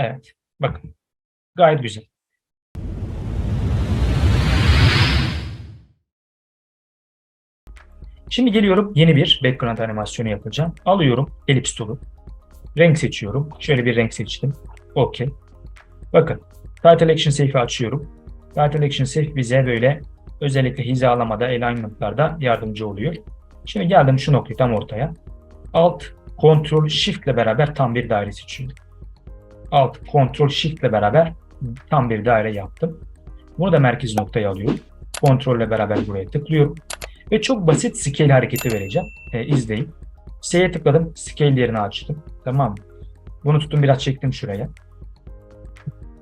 Evet. Bakın. Gayet güzel. Şimdi geliyorum yeni bir background animasyonu yapacağım. Alıyorum elips tool'u. Renk seçiyorum. Şöyle bir renk seçtim. OK. Bakın. Title Action Safe'i açıyorum. Title Action Safe bize böyle özellikle hizalamada, alignment'larda yardımcı oluyor. Şimdi geldim şu noktayı tam ortaya. Alt Ctrl Shift ile beraber tam bir daire seçiyorum. Alt Ctrl Shift ile beraber tam bir daire yaptım. Bunu da merkez noktaya alıyorum. Ctrl ile beraber buraya tıklıyorum. Ve çok basit scale hareketi vereceğim. E, izleyin. S'ye tıkladım. Scale yerini açtım. Tamam? Bunu tuttum biraz çektim şuraya.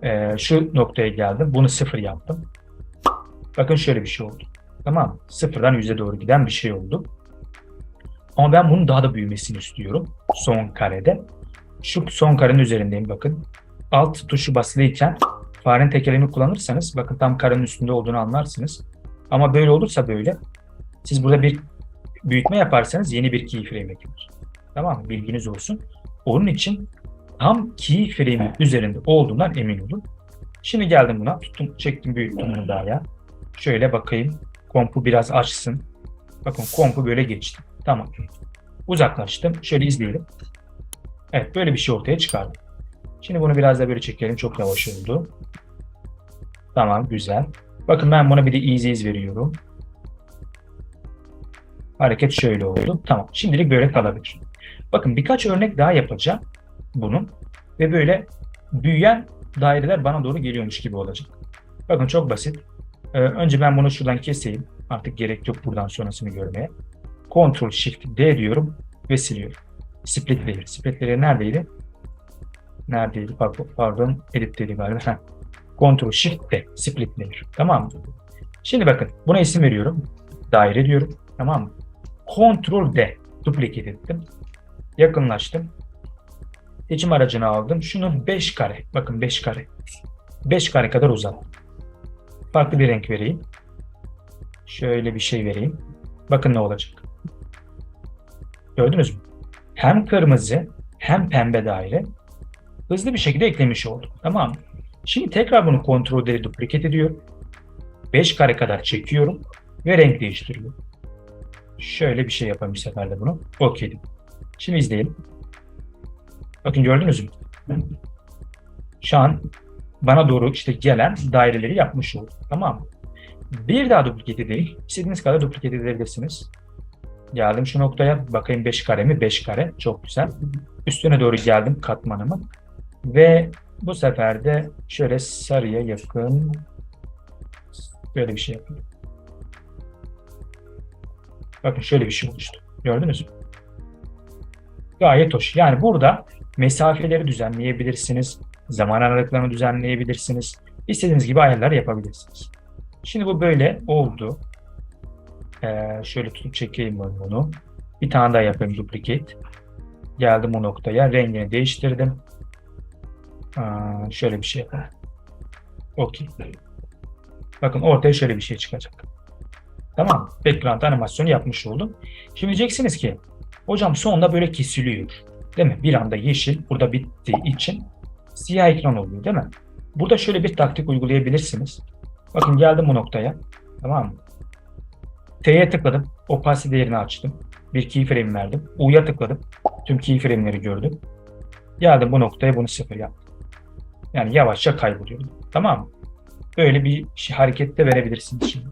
E, şu noktaya geldim. Bunu sıfır yaptım. Bakın şöyle bir şey oldu. Tamam? Sıfırdan yüze doğru giden bir şey oldu. Ama ben bunun daha da büyümesini istiyorum. Son karede. Şu son karenin üzerindeyim bakın. Alt tuşu basılıyken farenin tekerleğini kullanırsanız bakın tam karenin üstünde olduğunu anlarsınız. Ama böyle olursa böyle siz burada bir büyütme yaparsanız yeni bir keyframe eklenir. Tamam mı? Bilginiz olsun. Onun için tam keyframe'in üzerinde olduğundan emin olun. Şimdi geldim buna. Tuttum, çektim, büyüttüm bunu daha ya. Şöyle bakayım. Kompu biraz açsın. Bakın kompu böyle geçti. Tamam. Uzaklaştım. Şöyle izleyelim. Evet böyle bir şey ortaya çıkardım. Şimdi bunu biraz da böyle çekelim. Çok yavaş oldu. Tamam güzel. Bakın ben buna bir de easy iz veriyorum. Hareket şöyle oldu. Tamam. Şimdilik böyle kalabilir. Bakın birkaç örnek daha yapacağım bunun. Ve böyle büyüyen daireler bana doğru geliyormuş gibi olacak. Bakın çok basit. Ee, önce ben bunu şuradan keseyim. Artık gerek yok buradan sonrasını görmeye. Ctrl Shift D diyorum ve siliyorum. Split layer. Split layer neredeydi? Neredeydi? Pardon, pardon. Edit dedi galiba. Heh. Ctrl Shift D. Split layer. Tamam mı? Şimdi bakın buna isim veriyorum. Daire diyorum. Tamam mı? Ctrl D. Duplicate ettim. Yakınlaştım. Seçim aracını aldım. Şunu 5 kare. Bakın 5 kare. 5 kare kadar uzattım. Farklı bir renk vereyim. Şöyle bir şey vereyim. Bakın ne olacak. Gördünüz mü? Hem kırmızı hem pembe daire hızlı bir şekilde eklemiş oldum. Tamam? Şimdi tekrar bunu kontrol edip duplicate ediyorum. 5 kare kadar çekiyorum ve renk değiştiriyorum. Şöyle bir şey yapalım bir seferde bunu. OK. Şimdi izleyelim. Bakın gördünüz mü? Şu an bana doğru işte gelen daireleri yapmış oldum. Tamam mı? Bir daha duplicate edelim. İstediğiniz kadar duplicate edebilirsiniz. Geldim şu noktaya. Bakayım 5 kare mi? 5 kare. Çok güzel. Üstüne doğru geldim katmanımı. Ve bu sefer de şöyle sarıya yakın böyle bir şey yapayım. Bakın şöyle bir şey oluştu. Gördünüz mü? Gayet hoş. Yani burada mesafeleri düzenleyebilirsiniz. Zaman aralıklarını düzenleyebilirsiniz. İstediğiniz gibi ayarlar yapabilirsiniz. Şimdi bu böyle oldu. Ee, şöyle tutup çekeyim ben bunu. Bir tane daha yapayım duplicate. Geldim o noktaya. Rengini değiştirdim. Aa, şöyle bir şey yapalım. Okey. Bakın ortaya şöyle bir şey çıkacak. Tamam? Background animasyonu yapmış oldum. Şimdi diyeceksiniz ki hocam sonunda böyle kesiliyor. Değil mi? Bir anda yeşil burada bittiği için siyah ekran oluyor değil mi? Burada şöyle bir taktik uygulayabilirsiniz. Bakın geldim bu noktaya. Tamam mı? T'ye tıkladım. Opacity değerini açtım. Bir keyframe verdim. U'ya tıkladım. Tüm keyframe'leri gördüm. Geldim bu noktaya bunu sıfır yaptım. Yani yavaşça kayboluyorum. Tamam mı? Böyle bir şey, hareket de verebilirsiniz şimdi.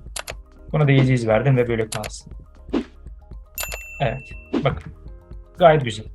Buna da easy verdim ve böyle kalsın. Evet. Bakın. Gayet güzel.